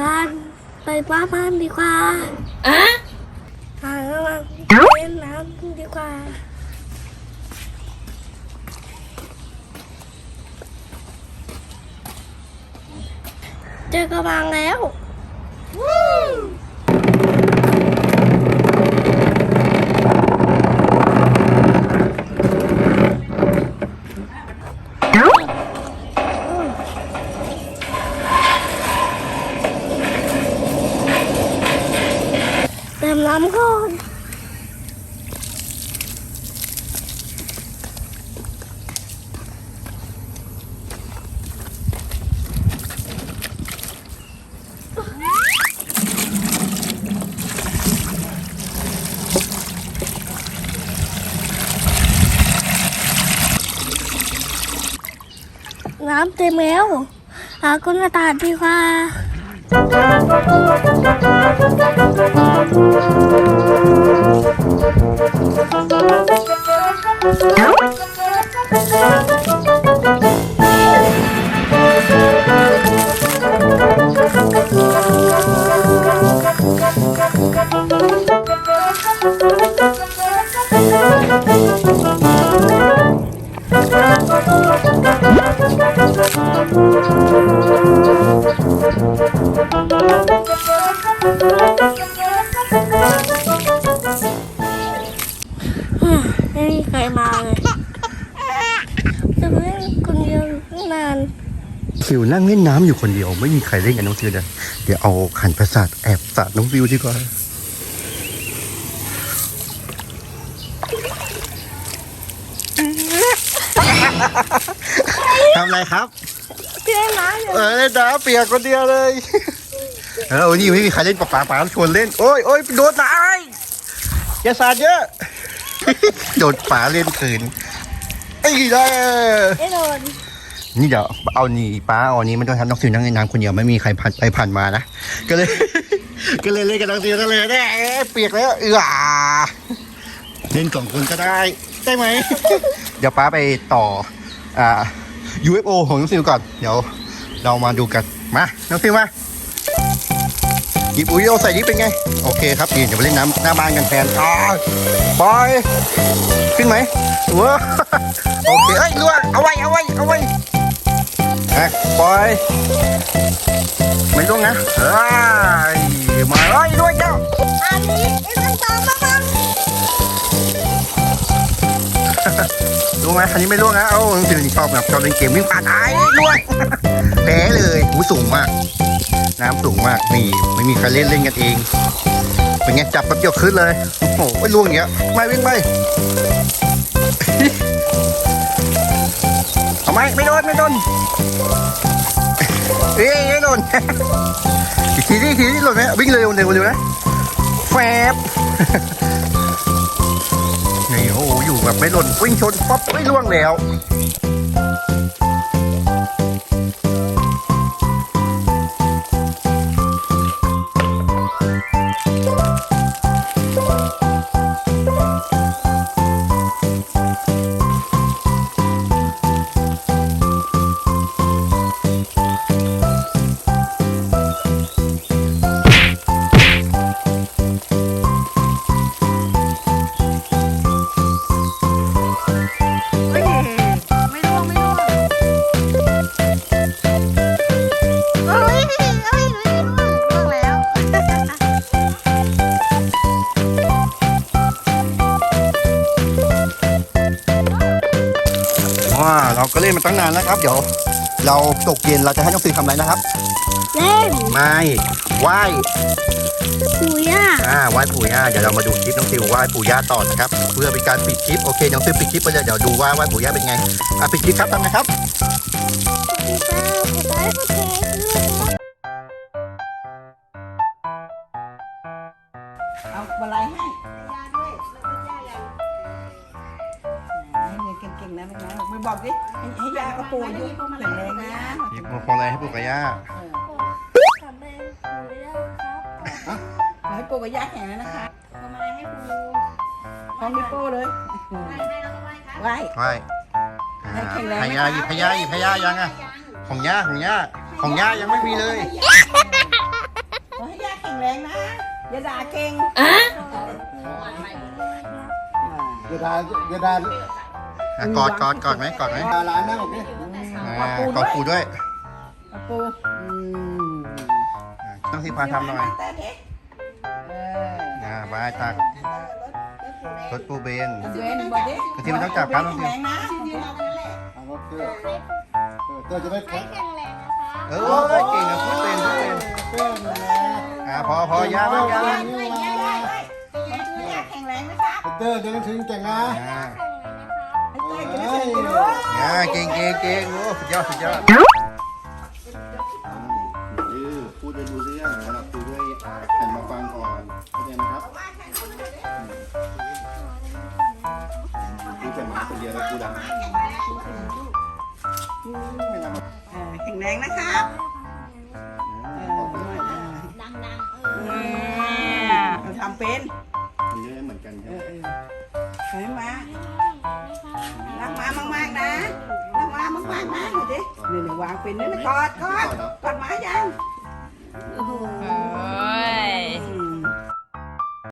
ล่นน้ำสงกรารไปบ้านบ้านดีกว่าอะหามาเล่นน้ำดีกว่าเจอกระบังแล้ว ก่อนน้ำเต็มแล้วหากุนตาดีกว่า อืม ไม่มีใครมาเลยจะเล่นคนเดียวอยู่ตั้งนานฟิวนั่งเล่นน้ำอยู่คนเดียว ไม่มีใครเล่นกับน้องฟิวเลยเดี๋ยวเอาขันประสาทแอบสาดน้องฟิวดีกว่าทำอะไรครับพี่เล่นน้ำอยู่เออเล่นน้ำเปียกคนเดียวเลยเออวันนี้ไม่มีใครเล่นปะป๋าป๋าชวนเล่นโอ้ยโอ้ยโดนตายอย่าสาดเยอะ โดนป๋าเล่นคืนไอ้ได้ไอ้โดนนี่เดี๋ยวเอานี่ป้าเอาอันนี้ไม่ต้องทำน้องฟิวนั่งในน้ำคนเดียวไม่มีใครผ่านไปผ่านมานะก็เลย ก็เลยเล่นกับน้องฟิวนั่นเลยแน่เปียกแล้วเออเล่นสองคนก็ได้ได้ไหมเดี๋ยวป้าไปต่ออ่า UFO ของน้องฟิวก่อนเดี๋ยวเรามาดูกันมาน้องฟิวมา หยิบ UFO ใส่นี้เป็นไง โอเคครับนี่เดี๋ยวไปเล่นน้ำหน้าบ้านกันแทนอ่าบอยขึ้นไหมว้าโอเคเอ้ยล่วงเอาไว้เอาไว้เอาไว้อะบอยไม่ล่วงนะเฮ้ยมาเอ้ยล่วงแล้วอันนี้ไอ้มันตามมาบ้างล่วงไหมอันนี้ไม่ล่วงนะเอ้าจริงๆชอบแบบชอบเล่นเกมวิ่งผ่านไอ้ล่วงแพ้เลยหูสูงมาก น้ำสูงมากนี่ไม่มีใครเล่นเล่นกันเอง เป็นไงจับแป๊บเดียวขึ้นเลย โอ้โหล่วงอย่างเงี้ยไม่วิ่งไปเอาไหมไม่โดนไม่โดนเอ้ยไม่โดนอีกทีนี่ทีนี่หล่นไหมวิ่งเร็วเร็วเร็วนะแฟบนี่โอ้อยู่แบบไม่หล่นวิ่งชนป๊อปไม่ล่วงแล้ว ก็เล่นมาตั้งนานแล้วครับ เดี๋ยวเราตกเย็นเราจะให้น้องฟิวทำอะไรนะครับเล่นไม่ไหว้ปู่ย่าอ่าไหว้ปู่ย่าเดี๋ยวเรามาดูคลิปน้องฟิวไหว้ปู่ย่าต่อนะครับ เพื่อเป็นการปิดคลิปโอเคน้องฟิวปิดคลิปไปเลยเดี๋ยวดูว่าไหว้ปู่ย่าเป็นไงอะปิดคลิปครับทำไงครับสวัสดีจ้าผมได้โอเคคือ ให้ยากระปูอายุแข็งแรงนะหยิบมาพออะไรให้ปู่กับย่าเออทำเป็นปู่ย่าครับขอให้ปูกับยาแข็งแรงนะคะทำอะไรให้ปู่พร้อมดิโป้เลยไหว้ไหว้ให้แข็งแรงพนะยาคะหยิบพยาหยิบพยายังอะของย่าของย่าให้ของย่ายังไม่มีเลย ขอให้ย่าแข็งแรงนะอย่าด่าเก่งเดี๋ยวดาเดี๋ยวดา อะกอดกอดกอดไหมกอดไหมดาร้านนั่งบอกดิอ่ากอดปูด้วยกระปูอืมอะต้องที่พาทำหน่อยแต่เด็กเอออ่าบายตักรถปูเบนเว้นบอกดิบางทีมันต้องจับครับแข็งแรงนะเอารถเตอร์เตอร์จะได้แข็งแข็งแรงนะคะเออเก่งอะพูดเป็นพูดเป็นเตอร์นะอ่าพอพอย่าบ้างย่าบ้างด้วยย่าด้วยย่าแข็งแรงนะคะเตอร์เดี๋ยวต้องถึงแก่งนะ อ่าเต้ยกินได้สิกินด้วยอ่าเก่งเก่งเก่งโอ้สุดยอดสุดยอดพูดไปดูเรื่องนะครับคุยด้วยหันมาฟังก่อนเข้าใจไหมครับพูดแต่หมาคนเดียวแล้วกูดังไม่นำมาเออแข็งแรงนะคะบอกไปเลยดังๆเออทำเป็นมันเยอะเหมือนกันใช่ไหมเฮ้ยมารักมามากๆนะรักมามากๆนะหนูดิหนึ่งวางเป็นนี่กอดกอดกอดหมายังโอ้โห